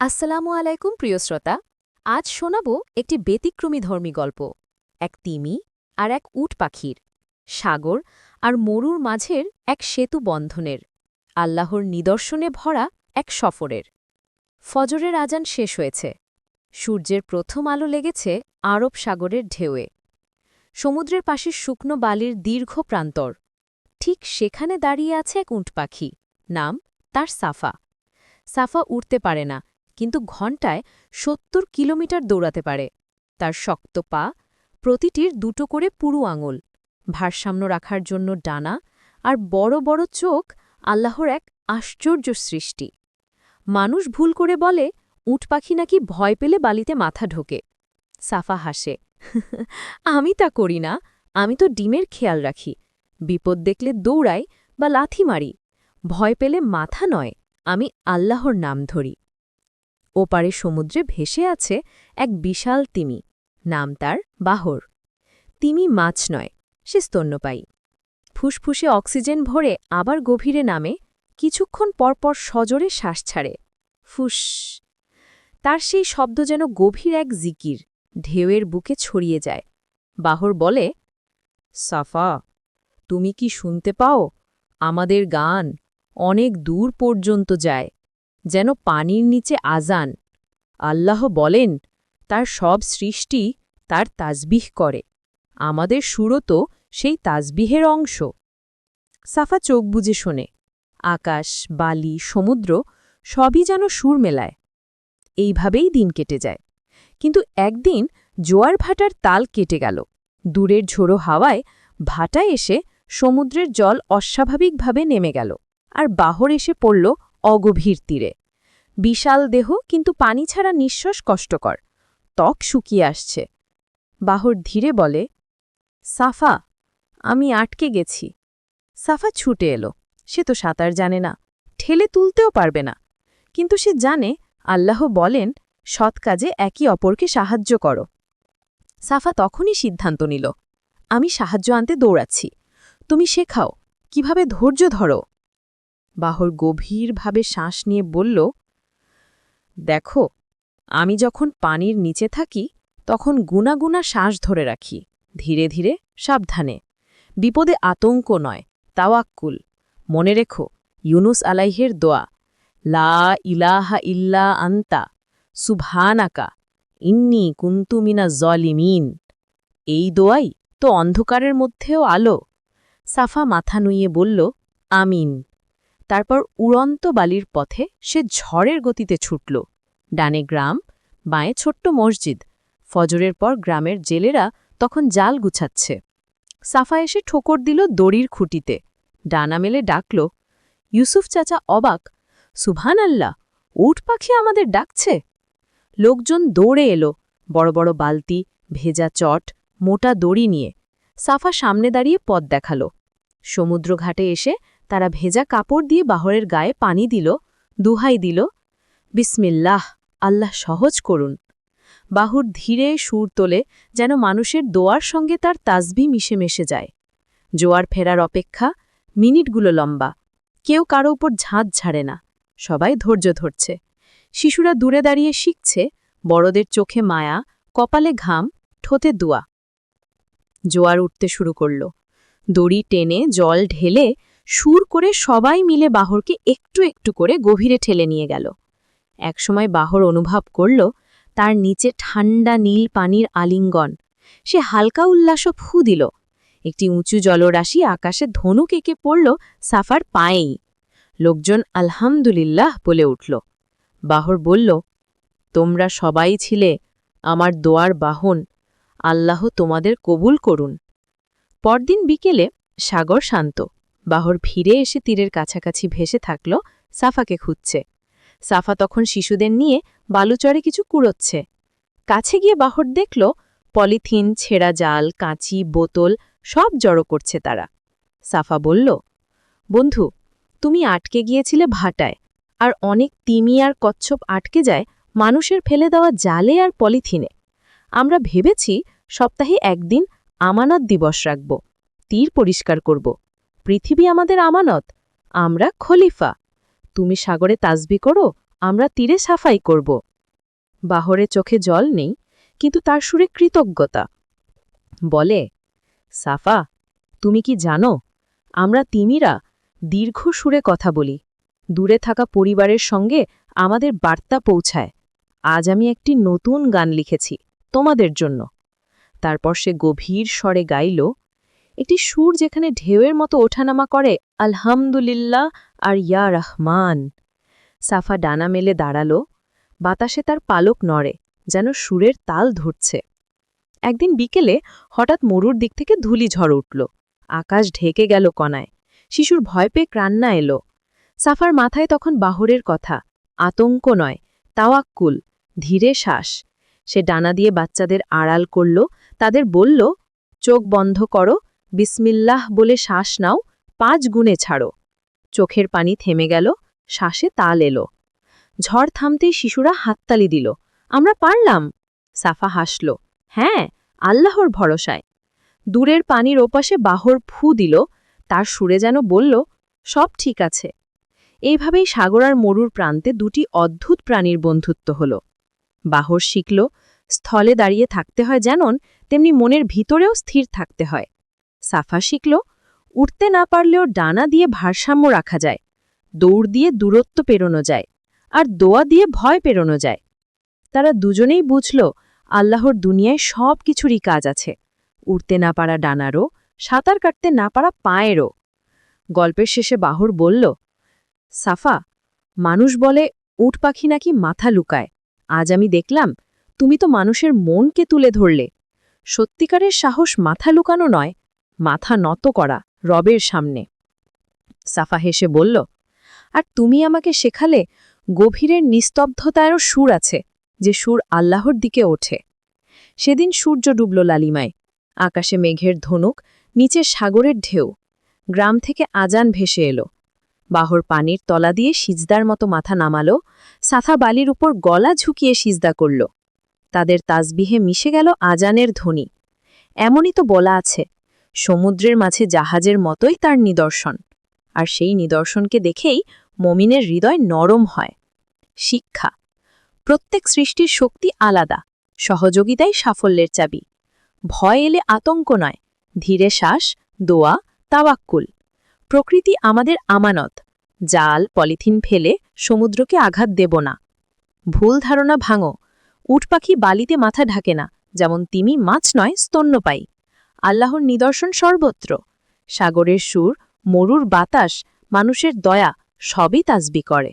আসসালামু আলাইকুম, প্রিয় শ্রোতা। আজ শোনাব একটি ব্যতিক্রমী ধর্মী গল্প, এক তিমি আর এক উট পাখির, সাগর আর মরুর মাঝের এক সেতু বন্ধনের, আল্লাহর নিদর্শনে ভরা এক সফরের। ফজরের আজান শেষ হয়েছে, সূর্যের প্রথম আলো লেগেছে আরব সাগরের ঢেউয়ে। সমুদ্রের পাশে শুকনো বালির দীর্ঘ প্রান্তর, ঠিক সেখানে দাঁড়িয়ে আছে এক উট পাখি, নাম তার সাফা। সাফা উঠতে পারে না কিন্তু ঘণ্টায় সত্তর কিলোমিটার দৌড়াতে পারে। তার শক্ত পা প্রতিটির দুটো করে পুরু আঙুল, ভারসাম্য রাখার জন্য ডানা আর বড় বড় চোখ আল্লাহর এক আশ্চর্য সৃষ্টি। মানুষ ভুল করে বলে, উট পাখি নাকি ভয় পেলে বালিতে মাথা ঢোকে। সাফা হাসে, আমি তা করি না, আমি তো ডিমের খেয়াল রাখি। বিপদ দেখলে দৌড়াই বা লাথি মারি। ভয় পেলে মাথা নয়, আমি আল্লাহর নাম ধরি। ওপারে সমুদ্রে ভেসে আছে এক বিশাল তিমি। নাম তার বাহর। তিমি মাছ নয়, সে স্তন্যপায়ী। ফুসফুসে অক্সিজেন ভরে আবার গভীরে নামে, কিছুক্ষণ পরপর সজোরে শ্বাস ছাড়ে। ফুস। তার সেই শব্দ যেন গভীর এক জিকির, ঢেউয়ের বুকে ছড়িয়ে যায়। বাহর বলে, সাফা, তুমি কি শুনতে পাও? আমাদের গান অনেক দূর পর্যন্ত যায়। যেন পানির নিচে আজান আল্লাহ বলেন, তার সব সৃষ্টি তার তাজবিহ করে। আমাদের সুরও তো সেই তাজবিহের অংশ। সাফা চোখ বুজে শোনে, আকাশ, বালি, সমুদ্র সবই যেন সুর মেলায়। এইভাবেই দিন কেটে যায়। কিন্তু একদিন জোয়ার ভাটার তাল কেটে গেল। দূরের ঝোড়ো হাওয়ায় ভাটা এসে সমুদ্রের জল অস্বাভাবিকভাবে নেমে গেল। আর বাহর এসে পড়ল অগভীর তীরে। বিশাল দেহ কিন্তু পানি ছাড়া নিঃশ্বাস কষ্টকর। ত্বক শুকিয়ে আসছে। বাহর ধীরে বলে, সাফা, আমি আটকে গেছি। সাফা ছুটে এলো। সে তো সাঁতার জানে না। ঠেলে তুলতেও পারবে না। কিন্তু সে জানে, আল্লাহ বলেন, সৎ কাজে একে অপরকে সাহায্য করো। সাফা তখনই সিদ্ধান্ত নিল, আমি সাহায্য আনতে দৌড়াচ্ছি। তুমি শেখাও, কীভাবে ধৈর্য ধরো। বাহর গভীরভাবে শ্বাস নিয়ে বলল, দেখো, আমি যখন পানির নিচে থাকি, তখন গুনাগুনা শ্বাস ধরে রাখি, ধীরে ধীরে সাবধানে। বিপদে আতঙ্ক নয়, তাওয়াক্কুল। মনে রেখো, ইউনুস আলাইহের দোয়া, লা ইলাহা ইল্লা আন্তা সুভানাকা ইন্নি কুন্তুমিনা জলিমিন। এই দোয়াই তো অন্ধকারের মধ্যেও আলো। সাফা মাথা নুইয়ে বলল, আমিন। তারপর উড়ন্ত বালির পথে সে ঝড়ের গতিতে ছুটল। ডানে গ্রাম, বাঁয়ে ছোট্ট মসজিদ। ফজরের পর গ্রামের জেলেরা তখন জাল গুছাচ্ছে। সাফা এসে ঠোকর দিল দড়ির খুঁটিতে। ডানা মেলে ডাকল, ইউসুফ চাচা অবাক সুভান আল্লাহ উট পাখি আমাদের ডাকছে? লোকজন দৌড়ে এলো, বড় বড় বালতি, ভেজা চট, মোটা দড়ি নিয়ে। সাফা সামনে দাঁড়িয়ে পথ দেখাল। সমুদ্রঘাটে এসে তারা ভেজা কাপড় দিয়ে বাহরের গায়ে পানি দিল, দুহাই দিল, বিসমিল্লাহ, আল্লাহ সহজ করুন। বাহুর ধীরে সুর তোলে যেন মানুষের দোয়ার সঙ্গে তার তাসবি মিশে মিশে যায়। জোয়ার ফেরার অপেক্ষা মিনিটগুলো লম্বা। কেউ কারও উপর ঝাঁত ঝাড়ে না, সবাই ধৈর্য ধরছে। শিশুরা দূরে দাঁড়িয়ে শিখছে, বড়দের চোখে মায়া, কপালে ঘাম ঠোঁতে দুয়া। জোয়ার উঠতে শুরু করল। দড়ি টেনে জল ঢেলে সুর করে সবাই মিলে বাহরকে একটু একটু করে গভীরে ঠেলে নিয়ে গেল। একসময় বাহর অনুভব করল তার নিচে ঠান্ডা নীল পানির আলিঙ্গন। সে হালকা উল্লাস ফু দিল। একটি উঁচু জলরাশি আকাশে ধনুক এঁকে পড়ল সাফার পায়েই। লোকজন আলহামদুলিল্লাহ বলে উঠল। বাহর বলল, তোমরা সবাই ছিলে আমার দোয়ার বাহন। আল্লাহ তোমাদের কবুল করুন। পরদিন বিকেলে সাগর শান্ত। বাহর ফিরে এসে তীরের কাছাকাছি ভেসে থাকল সাফাকে খুঁজছে। সাফা তখন শিশুদের নিয়ে বালুচরে কিছু কুড়োচ্ছে। কাছে গিয়ে বাহর দেখল পলিথিন, ছেঁড়া জাল, কাঁচি, বোতল সব জড়ো করছে তারা। সাফা বলল, বন্ধু, তুমি আটকে গিয়েছিলে ভাটায়, আর অনেক তিমি আর কচ্ছপ আটকে যায় মানুষের ফেলে দেওয়া জালে আর পলিথিনে। আমরা ভেবেছি সপ্তাহে একদিন আমানত দিবস রাখব, তীর পরিষ্কার করব। পৃথিবী আমাদের আমানত। আমরা খলিফা। তুমি সাগরে তাসবি করো, আমরা তীরে সাফাই করব। বাহরে চোখে জল নেই, কিন্তু তার সুরে কৃতজ্ঞতা। বলে, সাফা, তুমি কি জানো, আমরা তিমিরা দীর্ঘ সুরে কথা বলি। দূরে থাকা পরিবারের সঙ্গে আমাদের বার্তা পৌঁছায়। আজ আমি একটি নতুন গান লিখেছি তোমাদের জন্য। তারপর সে গভীর স্বরে গাইল একটি সুর যেখানে ঢেউয়ের মতো ওঠানামা করে, আলহামদুলিল্লাহ আর ইয়া রহমান সাফা ডানা মেলে দাঁড়াল, বাতাসে তার পালক নড়ে, যেন সুরের তাল ধরছে। একদিন বিকেলে হঠাৎ মরুর দিক থেকে ধুলি ঝড় উঠল, আকাশ ঢেকে গেল কণায়, শিশুর ভয় পেয়ে ক্রান্না এলো। সাফার মাথায় তখন বাহরের কথা, আতঙ্ক নয়, তাওয়াক্কুল, ধীরে শ্বাস। সে ডানা দিয়ে বাচ্চাদের আড়াল করল, তাদের বলল, চোখ বন্ধ করো বিসমিল্লাহ বলে শ্বাস নাও, পাঁচ গুণে ছাড়ো। চোখের পানি থেমে গেল, শ্বাসে তাল এলো। ঝড় থামতেই শিশুরা হাততালি দিল, আমরা পারলাম! সাফা হাসল হ্যাঁ আল্লাহর ভরসায়। দূরের পানির ওপাশে বাহর ফু দিল, তার সুরে যেন বলল, সব ঠিক আছে। এইভাবেই সাগর আর মরুর প্রান্তে দুটি অদ্ভুত প্রাণীর বন্ধুত্ব হল। বাহর শিখল, স্থলে দাঁড়িয়ে থাকতে হয় যেমন, তেমনি মনের ভিতরেও স্থির থাকতে হয়। সাফা শিখল উঠতে না পারলেও ডানা দিয়ে ভারসাম্য রাখা যায়, দৌড় দিয়ে দূরত্ব পেরোনো যায়, আর দোয়া দিয়ে ভয় পেরোনো যায়। তারা দুজনেই বুঝল, আল্লাহর দুনিয়ায় সব কিছুরই কাজ আছে, উড়তে না পারা ডানারও, সাঁতার কাটতে না পারা পায়েরও। গল্পের শেষে বাহর বলল, সাফা, মানুষ বলে উট পাখি নাকি মাথা লুকায়। আজ আমি দেখলাম, তুমি তো মানুষের মনকে তুলে ধরলে। সত্যিকারের সাহস মাথা লুকানো নয় মাথা নত করা রবের সামনে। সাফা হেসে বলল, আর তুমি আমাকে শেখালে গভীরের নিস্তব্ধতায়ও সুর আছে, যে সুর আল্লাহর দিকে ওঠে। সেদিন সূর্য ডুবল লালিমায়, আকাশে মেঘের ধনুক, নিচে সাগরের ঢেউ। গ্রাম থেকে আজান ভেসে এলো। বাহর পানির তলা দিয়ে সিজদার মতো মাথা নামালো। সাফা বালির উপর গলা ঝুঁকিয়ে সিজদা করল। তাদের তাসবিহে মিশে গেল আজানের ধ্বনি। এমনই তো বলা আছে সমুদ্রের মাঝে জাহাজের মতোই তার নিদর্শন। আর সেই নিদর্শনকে দেখেই মমিনের হৃদয় নরম হয়। শিক্ষা। প্রত্যেক সৃষ্টির শক্তি আলাদা, সহযোগিতাই সাফল্যের চাবি। ভয় এলে আতঙ্ক নয়, ধীরে শ্বাস, দোয়া, তাওয়াক্কুল। প্রকৃতি আমাদের আমানত, জাল, পলিথিন ফেলে সমুদ্রকে আঘাত দেব না। ভুল ধারণা ভাঙো উট পাখি বালিতে মাথা ঢাকে না, যেমন তিমি মাছ নয় স্তন্যপায়ী। আল্লাহর নিদর্শন সর্বত্র। সাগরের সুর মরুর বাতাস মানুষের দয়া সবই তাজবি করে।